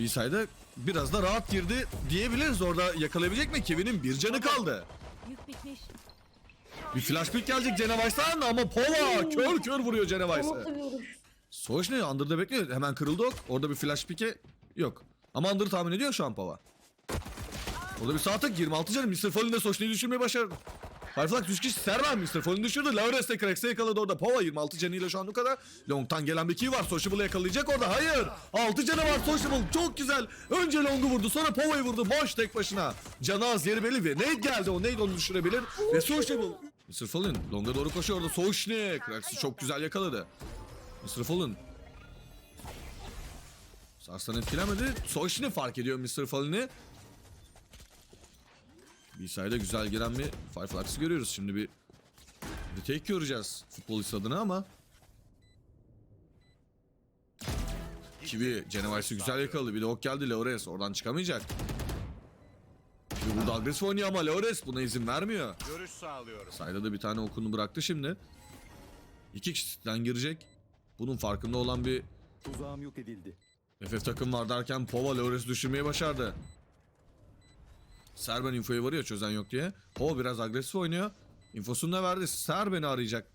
B-side'a biraz da rahat girdi diyebiliriz. Orada yakalayabilecek mi? Kevin'in bir canı kaldı. Yük bitmiş. Bir flash pick gelecek Cenevice'dan ama Pova kör kör vuruyor Cenevice'ı. Soğuş ne? Under'da bekliyor. Hemen kırıldı ok. Orada bir flash pick'e yok. Ama Under'ı tahmin ediyor şu an Pova. Orada bir sağ tık 26 canı. Mr. Fallen de Soşni'yi düşürmeyi başardı. Fireflux 3 kişi Servan Mr. Fallen düşürdü. Laures de Krax'e yakaladı orada. Pova 26 canıyla şu an bu kadar. Long'tan gelen bir key var. Sociable'ı yakalayacak orada. Hayır. 6 canı var Sociable. Çok güzel. Önce Long'u vurdu. Sonra Pova'yı vurdu. Boş tek başına. Canı az yeri belli ve Nate geldi. O Nate onu düşürebilir. Ve Sociable. Mr. Fallen Long'a doğru koşuyor orada. Soşni. Krax'ı çok güzel yakaladı. Mr. Fallen Sarstan etkilemedi. Soşni fark ediyor Mr. Fallen'i. Bir sayede güzel giren bir Fireflux'ı görüyoruz. Şimdi bir retake göreceğiz futbolist adına ama Kiwi Genovice'ı güzel yakaladı. Bir de ok geldi Leores oradan çıkamayacak. Kiwi burada agresif oynuyor ama Leores buna izin vermiyor. Görüş sağlıyorum. Sayda da bir tane okunu bıraktı şimdi. İki kişiden girecek. Bunun farkında olan bir Tuzağım yok edildi. FF takım var derken Pova Lores'i düşürmeyi başardı. Serben infoyu varıyor çözen yok diye. Pova biraz agresif oynuyor. İnfosunu da verdi. Serben'i arayacak.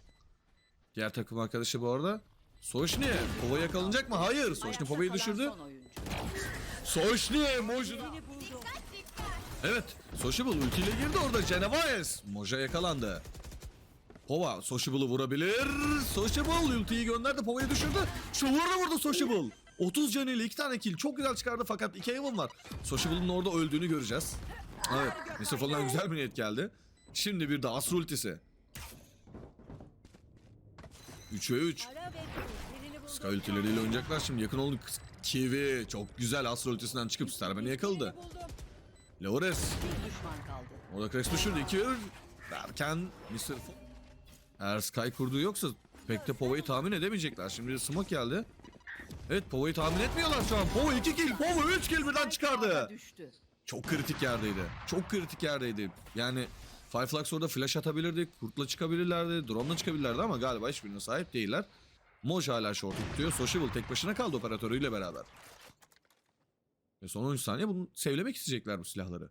Diğer takım arkadaşı bu arada. Soşni. Pova yakalanacak mı? Hayır. Soşni Pova'yı düşürdü. Soşni. Buldu. Evet. Sociable ultiyle girdi orada. Genevice. Moja yakalandı. Pova Sociable'ı vurabilir. Sociable ultiyi gönderdi. Pova'yı düşürdü. Şovurla vurdu Sociable. 30 canıyla 2 tane kill. Çok güzel çıkardı fakat 2 Haven var. Sociable'ın orada öldüğünü göreceğiz. Evet. Fallen'dan güzel bir niyet geldi. Şimdi bir de Asr ultisi. 3 ve 3. Ara ve bul. Birini buldu. Sky ultileriyle oynayacaklar şimdi yakın oldu. Kiwi çok güzel Asr ultisinden çıkıp Starben'i yakaladı. Kaldı. Orada Crash düşürdü. 2 derken Mr. Eğer Sky kurduğu yoksa pek de Pova'yı tahmin edemeyecekler. Şimdi bir smoke geldi. Evet Pova'yı tahmin etmiyorlar şu an. Pova 2 kill, Pova 3 kill birden çıkardı. Düştü. Çok kritik yerdeydi. Çok kritik yerdeydi. Yani Fireflux orada flash atabilirdi. Kurtla çıkabilirlerdi. Drone'la çıkabilirlerdi ama galiba hiçbirine sahip değiller. Moj hala short tutuyor. Sociable tek başına kaldı operatörüyle beraber. Ve son 13 saniye bunu sevlemek isteyecekler bu silahları.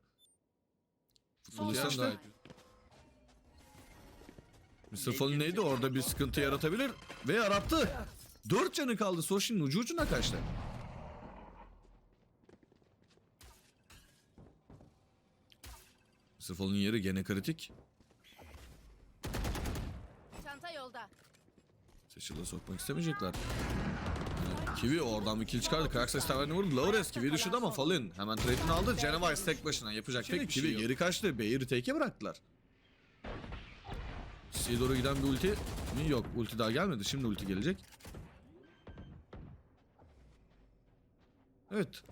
Futbolistan da Mr. Fallen neydi? Orada bir sıkıntı yaratabilir. Ve yarattı. 4 canı kaldı. Soshin'in ucu ucuna kaçtı. Mr. Fallen'in yeri gene kritik. Çanta yolda. Seçil'e sokmak istemeyecekler. Yani Kiwi oradan bir kill çıkardı. Kraxas taverni vurdu. Laures Kiwi düşürdü ama Fallen hemen trade'ini aldı. Genevice tek başına yapacak tek bir şey Kiwi geri kaçtı. B'yi retake'e bıraktılar. C'ye doğru giden bir ulti mi? Yok ulti daha gelmedi. Şimdi ulti gelecek. Evet.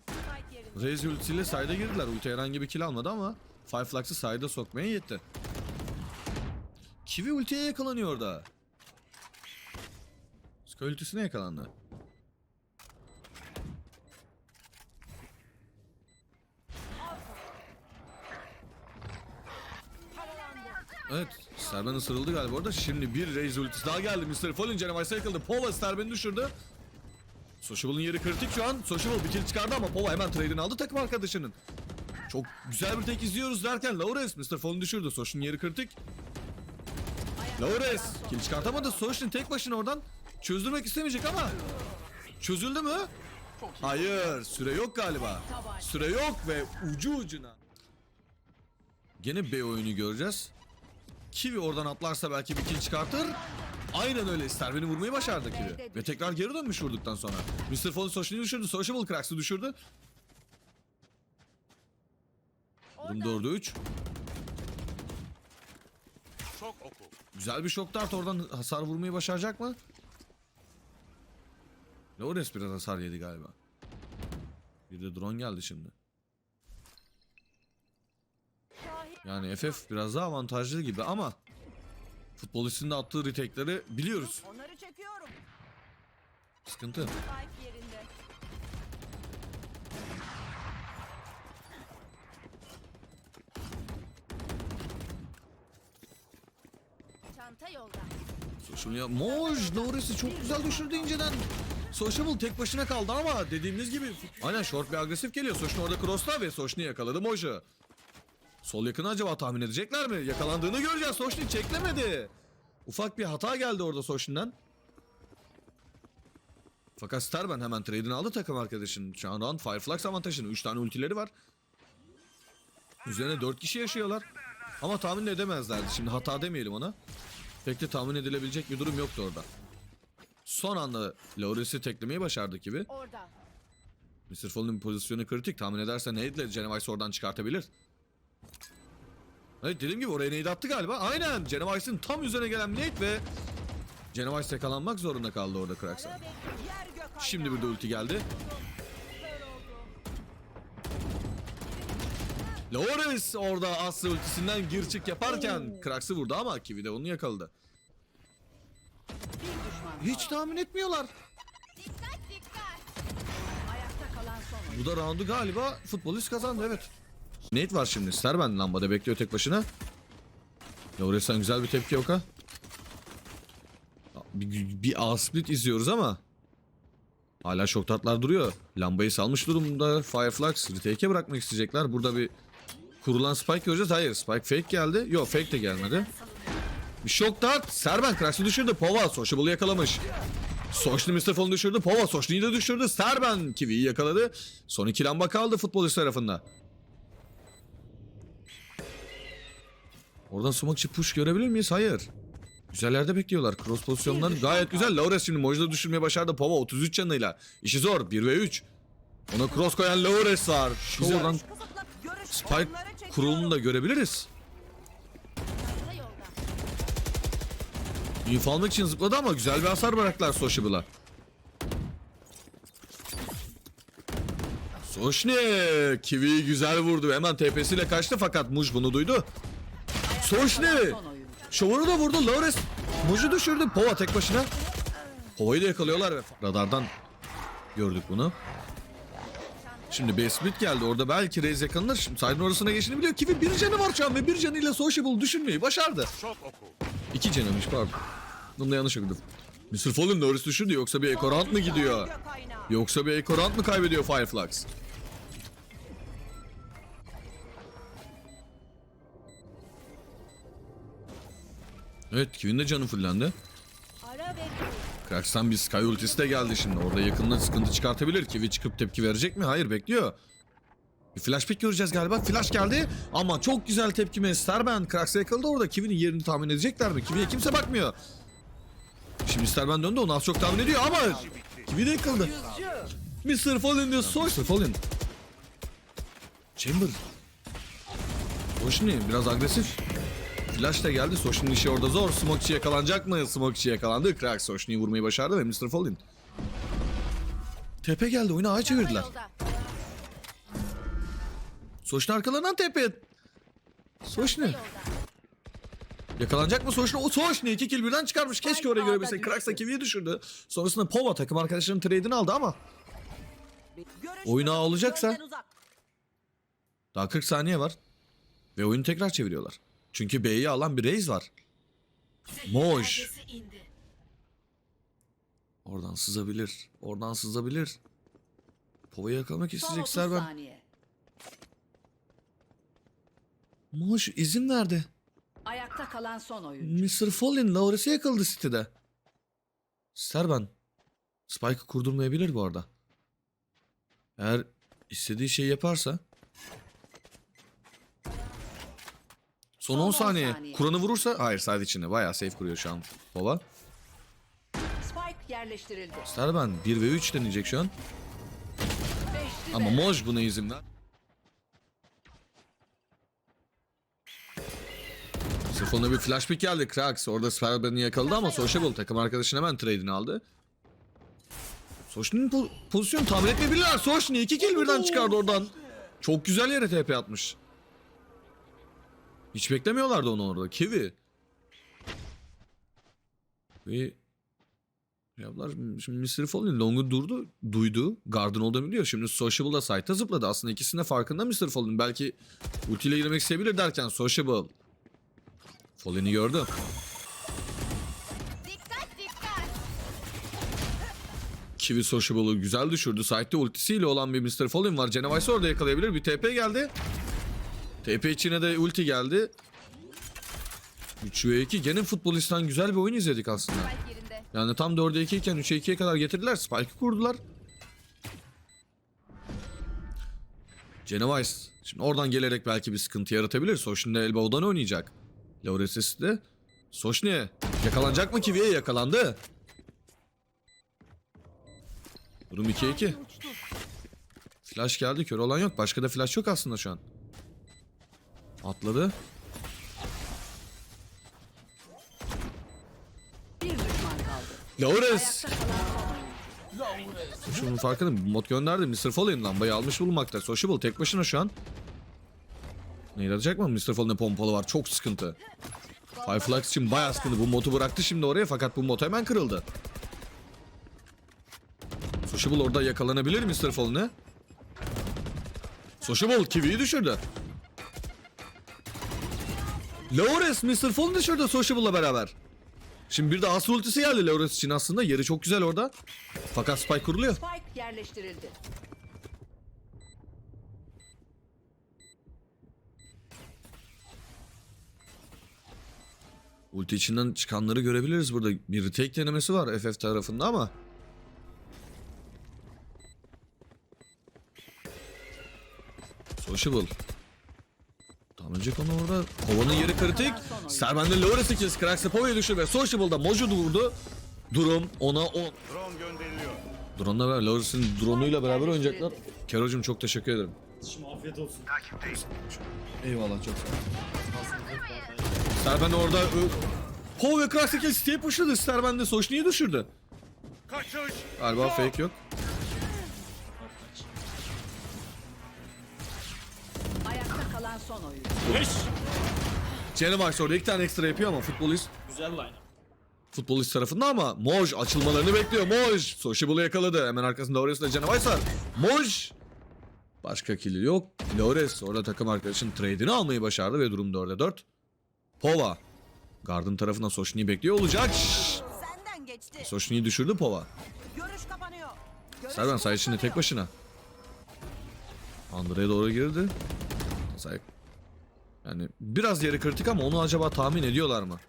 Raze ultisiyle side'a girdiler. Ulti herhangi bir kill almadı ama Fireflux'ı side'a sokmaya yetti. Kiwi ultiye yakalanıyor orada. Sky ultisine yakalandı. Evet, Sterben ısırıldı galiba orada. Şimdi bir Raze ultisi daha geldi. Mr. Fallen Genovice'a yakaladı. Pova Sterben'i düşürdü. Sociable'ın yeri kritik şu an. Sociable bir kill çıkardı ama Pova hemen trade'ini aldı takım arkadaşının. Çok güzel bir tek izliyoruz derken Laures Mr. Fall'ın düşürdü. Soş'un yeri kritik. Laures kill çıkartamadı. Soş'un tek başına oradan çözdürmek istemeyecek ama çözüldü mü? Hayır süre yok galiba. Süre yok ve ucu ucuna. Gene B oyunu göreceğiz. Kiwi oradan atlarsa belki bir kill çıkartır. Aynen öyle. Sterben'i vurmayı başardı Kiwi. Ve tekrar geri dönmüş vurduktan sonra. Mr. Fallen Social'i düşürdü. Sociable Cracks'ı düşürdü. Durum 4'e 3. Çok oku. Güzel bir şok dart oradan hasar vurmayı başaracak mı? Lawrence biraz hasar yedi galiba. Bir de drone geldi şimdi. Yani FF biraz daha avantajlı gibi ama futbolistin de attığı retake'leri biliyoruz. Onları çekiyorum. Sıkıntı. Spike yerinde. Çanta yolda. Social ya Moj Lawrence'i çok güzel düşürdü inceden. Sociable tek başına kaldı ama dediğimiz gibi aynen short bir agresif geliyor. Soşni orada cross'ta ve Soşni yakaladı Mojo. Sol yakını acaba tahmin edecekler mi? Yakalandığını göreceğiz. Soşni çeklemedi. Ufak bir hata geldi orada Soşni'den. Fakat Starben hemen trade'ini aldı takım arkadaşının. Şu an round Fireflux avantajını. 3 tane ultileri var. Üzerine 4 kişi yaşıyorlar. Ama tahmin edemezlerdi. Şimdi hata demeyelim ona. Pek de tahmin edilebilecek bir durum yoktu orada. Son anda Lawrence'i teklemeyi başardı gibi. Orada. Mr. Fallen'ın pozisyonu kritik. Tahmin edersen Nade ile Genovice oradan çıkartabilir. Evet dediğim gibi oraya Nade attı galiba. Aynen Genovice'ın tam üzerine gelen Nade ve Genovice yakalanmak zorunda kaldı orada Krax'a. Şimdi bir de ulti geldi. Lawrence orada Aslı ultisinden gir çık yaparken Krax'ı vurdu ama Kiwi de onu yakaladı. Hiç tahmin etmiyorlar. Bu da roundu galiba futbolist kazandı evet. Nate var şimdi. Sterben lambada bekliyor tek başına. Lawrence'den güzel bir tepki yok ha. Bir, bir A split izliyoruz ama. Hala şok tatlar duruyor. Lambayı salmış durumda. Fireflux retake'e bırakmak isteyecekler. Burada bir kurulan spike göreceğiz. Hayır spike fake geldi. Yok fake de gelmedi. Bir şok dart. Serben Krax'ı düşürdü. Pova Sociable'ı yakalamış. Mr. Fall'u düşürdü. Pova Soşni'yi de düşürdü. Serben Kiwi'yi yakaladı. Son iki lamba kaldı futbolist tarafında. Oradan smoke push görebilir miyiz? Hayır. Güzel yerde bekliyorlar. Cross pozisyonları gayet güzel. Laures şimdi Mojda düşürmeye başardı. Pova 33 canıyla. İşi zor. 1 ve 3. Ona cross koyan Laures var. Oradan Spike kurulunu da görebiliriz. Info almak için zıpladı ama güzel bir hasar bıraktılar Sociable'a. Soşne Kiwi'yi güzel vurdu. Hemen TP'siyle kaçtı fakat Muj bunu duydu. Soşne. Şovunu da vurdu. Lawrence Muj'u düşürdü. Pova tek başına. Pova'yı da yakalıyorlar ve radardan gördük bunu. Şimdi B split geldi. Orada belki Reis yakalanır. Şimdi side'ın orasına geçini biliyor. Kiwi bir canı var şu an ve bir canıyla Sociable düşürmeyi başardı. Çok oku. İki canıymış pardon. Bunu da yanlış okudum. Mr. Fallen Norris düşürdü yoksa bir Ekorant mı gidiyor? Yoksa bir Ekorant mı kaybediyor Fireflux? Evet Kiwi'nin de canı fullendi. Ara Krax'tan bir Sky ultisi de geldi şimdi. Orada yakında sıkıntı çıkartabilir. Kiwi çıkıp tepki verecek mi? Hayır bekliyor. Bir flash pick göreceğiz galiba. Flash geldi ama çok güzel tepkime. Starben Krax'a yakaladı orada. Kiwi'nin yerini tahmin edecekler mi? Kiwi'ye kimse bakmıyor. Şimdi Starben döndü onu az çok tahmin ediyor ama Kiwi de yakaladı. Mr. Fallen diyor. Soy. Mr. Fallen. Chamber. Soşni biraz agresif. Flash da geldi. Soşni'nin işi orada zor. Smokeçi yakalanacak mı? Smokeçi yakalandı. Crack Soşni'yi vurmayı başardı ve Mr. Fallen. Tepe geldi. Oyunu ağa çevirdiler. Soşni arkalarından tepe. Soşni. Yolda. Yakalanacak mı Soşni? O Soşni iki kill birden çıkarmış. Keşke oraya görebilsek. Crack da Kiwi'yi düşürdü. Sonrasında Pova takım arkadaşlarının trade'ini aldı ama Oyun ağa olacaksa- daha 40 saniye var. Ve oyunu tekrar çeviriyorlar. Çünkü B'yi alan bir Raze var. Moj. Oradan sızabilir. Oradan sızabilir. Pova'yı yakalamak isteyecek 30 Serben. Moj izin verdi. Ayakta kalan son oyun. Mr. Fallen Lawrence'e yakaladı City'de. Serben. Spike'ı kurdurmayabilir bu arada. Eğer istediği şeyi yaparsa. Son Son 10 on saniye. saniye. Kur'an'ı vurursa. Hayır side içinde. Bayağı safe kuruyor şu an. Baba. Spike yerleştirildi. Serben 1 ve 3 deneyecek şu an. Beşli Ama de. Moj buna ver. Sırf ona bir flash pick geldi. Krax orada Sperben'i yakaladı ama Sociable takım arkadaşın hemen trade'ini aldı. Soşni'nin po- pozisyonu tahmin etmeyebilirler. Soşni iki kill birden çıkardı oradan. Çok güzel yere TP atmış. Hiç beklemiyorlardı onu orada. Kiwi. Ve Yaptılar. Şimdi Mr. Fallen Long'u durdu, duydu. Garden olduğunu biliyor. Şimdi Sociable'da site'a zıpladı. Aslında ikisinin farkında Mr. Fallen. Belki ultiyle girmek isteyebilir derken Sociable. Fallen'i gördü. Kiwi Sociable'ı güzel düşürdü. Side'de ultisiyle olan bir Mr. Fallen var. Genovice orada yakalayabilir. Bir TP geldi. TP içine de ulti geldi. 3 ve 2. Gene futbolistan güzel bir oyun izledik aslında. Yani tam 4'e 2 iken 3'e 2'ye kadar getirdiler. Spike'ı kurdular. Genovice. Şimdi oradan gelerek belki bir sıkıntı yaratabilir. Soşni de Elbow'dan oynayacak. Lauresis de. Soşni. Yakalanacak mı Kiwi'ye? Yakalandı. Durum 2-2. Flash geldi. Kör olan yok. Başka da flash yok aslında şu an. Atladı. Bir düşman kaldı. Oyuncu. Şunun farkında mod gönderdi. Mr. Fallen lambayı almış bulunmakta. Sociable tek başına şu an. Ne yaratacak mı? Mr. Fallen'ın pompalı var. Çok sıkıntı. Fireflux için bayağı sıkıntı. Bu modu bıraktı şimdi oraya fakat bu mod hemen kırıldı. Sociable orada yakalanabilir Mr. Fallen'e. Sociable Kiwi'yi düşürdü. Laures Mr. Fallen düşürdü Sociable'la beraber. Şimdi bir de Asur ultisi geldi Laures için aslında. Yeri çok güzel orada. Fakat Spike kuruluyor. Spike yerleştirildi. Ulti içinden çıkanları görebiliriz burada. Bir retake denemesi var FF tarafında ama. Sociable. Tam önce konu orada. Kovanın yeri kritik. Serben'de Lores'i kes. Krax'e Pova'ya düştü ve Sociable'da Mojo vurdu. Durum ona 10. Drone gönderiliyor. Drone'la beraber, Lores'in drone'uyla beraber oynayacaklar. Kerocum çok teşekkür ederim. Şimdi afiyet olsun. Eyvallah çok sağ ol. Serben orada Pov ve Krax'taki City'ye pushladı. Serben de Soşni'yi düşürdü. Kaçış. Galiba fake yok. Ayakta kalan son oyuncu. Genovice orada iki tane ekstra yapıyor ama futbolist Güzel line. futbolist tarafında ama Moj açılmalarını bekliyor. Moj Sociable'ı yakaladı. Hemen arkasında Laures'la Genovice var. Moj Başka kili yok. Laures orada takım arkadaşın trade'ini almayı başardı ve durum 4'e 4. Pova. Garden tarafından Soşni'yi bekliyor olacak. Geçti. Soşni'yi düşürdü Pova. Görüş kapanıyor. Görüş Serben say içinde tek başına. Andre'ye doğru girdi. Say. Yani biraz yeri kritik ama onu acaba tahmin ediyorlar mı?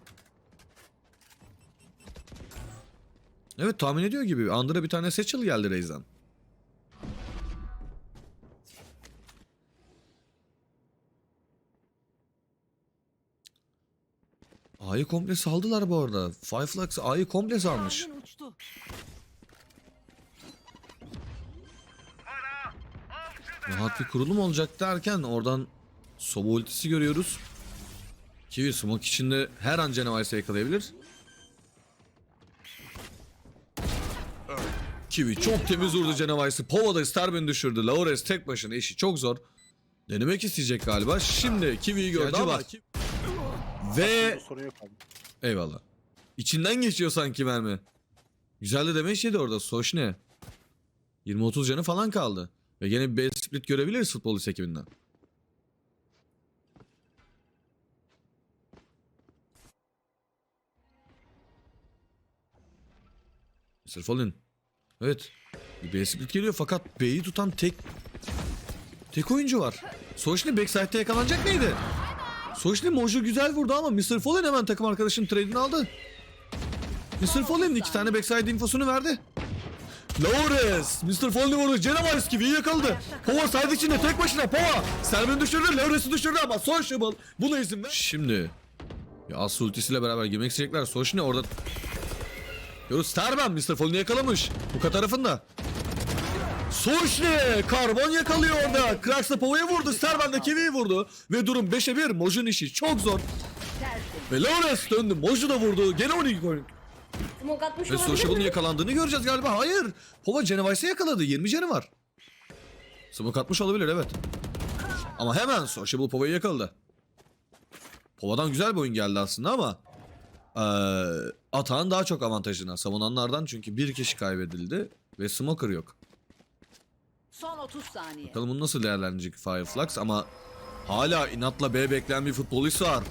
Evet tahmin ediyor gibi. Andre bir tane Satchel geldi Reis'den. A'yı komple saldılar bu arada. Five Flux A'yı komple salmış. Rahat bir kurulum olacak derken oradan Soba ultisi görüyoruz. Kiwi smoke içinde her an Genovice'ı yakalayabilir. Kiwi çok temiz vurdu Genovice'ı. Pova da Starbin düşürdü. Laures tek başına işi çok zor. Denemek isteyecek galiba. Şimdi Kiwi'yi gördü ama... Ve... Eyvallah. İçinden geçiyor sanki mermi. Güzel de demeç yedi orada. Soşne. 20-30 canı falan kaldı. Ve gene bir split görebiliriz futbolist ekibinden. Mr. Fallen. Evet. Bir base split geliyor fakat B'yi tutan tek tek oyuncu var. Soşne backside'de yakalanacak mıydı? Soşne Mojo güzel vurdu ama Mr. Fallen hemen takım arkadaşının trade'ini aldı. Mr. Fallen iki tane backside infosunu verdi. Laures, Mr. Fallen'i vurdu. Genovice gibi yakaladı. Pova side içinde tek başına. Pova. Sermen düşürdü. Laures'i düşürdü ama Sociable buna izin ver. Şimdi. Ya Aslı ultisiyle beraber girmek isteyecekler. Soşne orada. Görüyoruz Serben Mr. Fallen'i yakalamış. Bu tarafında. Soşne karbon yakalıyor orada. Krax'la Pova'ya vurdu. Serben de Kiwi'yi vurdu. Ve durum 5'e 1. Moj'un işi çok zor. Ve Lawrence döndü. Mojo da vurdu. Gene 12 gol. Smoke atmış Ve olabilir Sociable'ın mi? yakalandığını göreceğiz galiba. Hayır. Pova Genovice'e yakaladı. 20 canı var. Smoke atmış olabilir evet. Ama hemen Sociable Pova'yı yakaladı. Pova'dan güzel bir oyun geldi aslında ama eee Atağın daha çok avantajına savunanlardan çünkü bir kişi kaybedildi ve Smoker yok. Son 30 saniye. Bakalım bunu nasıl değerlendirecek Fireflux ama hala inatla B bekleyen bir futbolist var.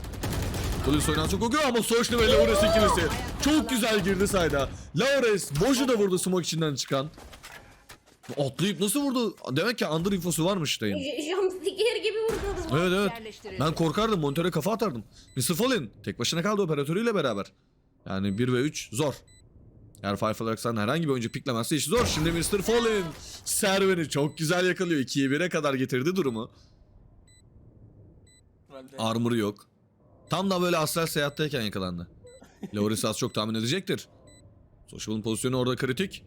Futbolist oynayan çok okuyor ama Soşlu ve Laures ikilisi. Çok güzel girdi sayda. Laures Boju da vurdu smoke içinden çıkan. Atlayıp nasıl vurdu? Demek ki under infosu varmış dayın. J- Jumpscare gibi vurdunuz. Evet evet. Ben korkardım monitöre kafa atardım. Mr. Fallen tek başına kaldı operatörüyle beraber. Yani 1 ve 3 zor. Eğer Firefly'dan herhangi bir oyuncu piklemezse iş zor. Şimdi Mr. Fallen serveri çok güzel yakalıyor. 2'ye 1'e kadar getirdi durumu. Armor'ı yok. Tam da böyle astral seyahatteyken yakalandı. Loris az çok tahmin edecektir. Sociable'ın pozisyonu orada kritik.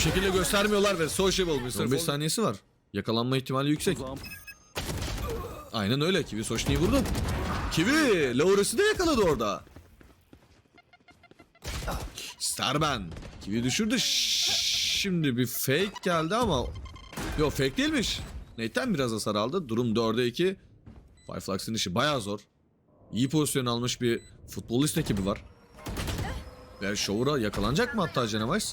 Hiçbir şekilde göstermiyorlar ve Sociable Mr. 15 saniyesi var. Yakalanma ihtimali yüksek. Aynen öyle. Kivi Soşni'yi vurdu. Kivi Laures'i de yakaladı orada. Starman. Kivi düşürdü. Şimdi bir fake geldi ama... Yok fake değilmiş. Nate'den biraz hasar aldı. Durum 4'e 2. Fireflux'ın işi bayağı zor. İyi pozisyon almış bir futbolist ekibi var. Ve Shower'a yakalanacak mı hatta Genevice?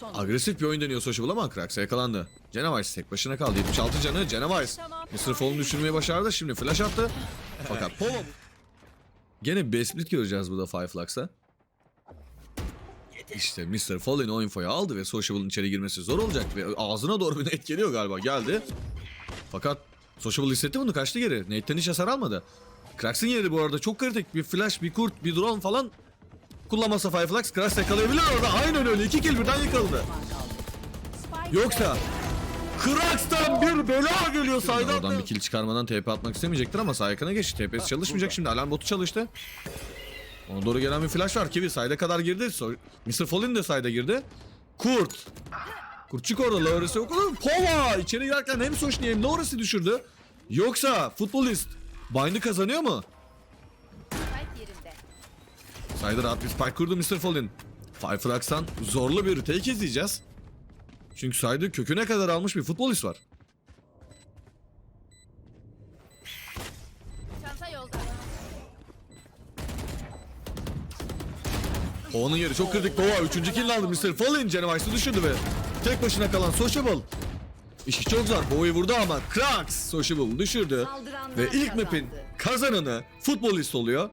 Son. Agresif bir oyun deniyor Sociable ama Krax'a yakalandı. Genevice tek başına kaldı. 76 canı Genevice. Mr. Fall'unu düşürmeyi başardı. Şimdi flash attı. Fakat Polo... Gene bir split göreceğiz burada Fireflux'a. İşte Mr. Fallen o infoyu aldı ve Sociable'ın içeri girmesi zor olacak ve ağzına doğru bir net geliyor galiba geldi. Fakat Sociable hissetti bunu kaçtı geri. Nate'den hiç hasar almadı. Krax'ın yeri bu arada çok kritik. Bir flash, bir kurt, bir drone falan kullanmasa Fireflux Krax yakalayabilir orada. Aynen öyle. iki kill birden yakaladı. Yoksa Krax'tan bir bela geliyor saydan. Oradan bir kill çıkarmadan TP atmak istemeyecektir ama sağ yakına geçti. TP'si çalışmayacak şimdi. Alarm botu çalıştı. Ona doğru gelen bir flash var. Kiwi sayda kadar girdi. So- Mr. Fallen de sayda girdi. Kurt. Kurtçuk orada. Laures'i okudu. Pova! İçeri girerken hem Soşni hem Laures'i düşürdü. Yoksa futbolist Bind'i kazanıyor mu? Sayda rahat bir spike kurdu Mr. Fallen. Fireflux'tan zorlu bir retake izleyeceğiz. Çünkü saydı köküne kadar almış bir futbolist var. Onun yeri çok kritik. Pova 3. kill aldı Mr. Fallen. Genovice'ı düşürdü ve tek başına kalan Sociable. İşi çok zor. Pova'yı vurdu ama Krax Sociable düşürdü. Ve ilk map'in kazananı futbolist oluyor.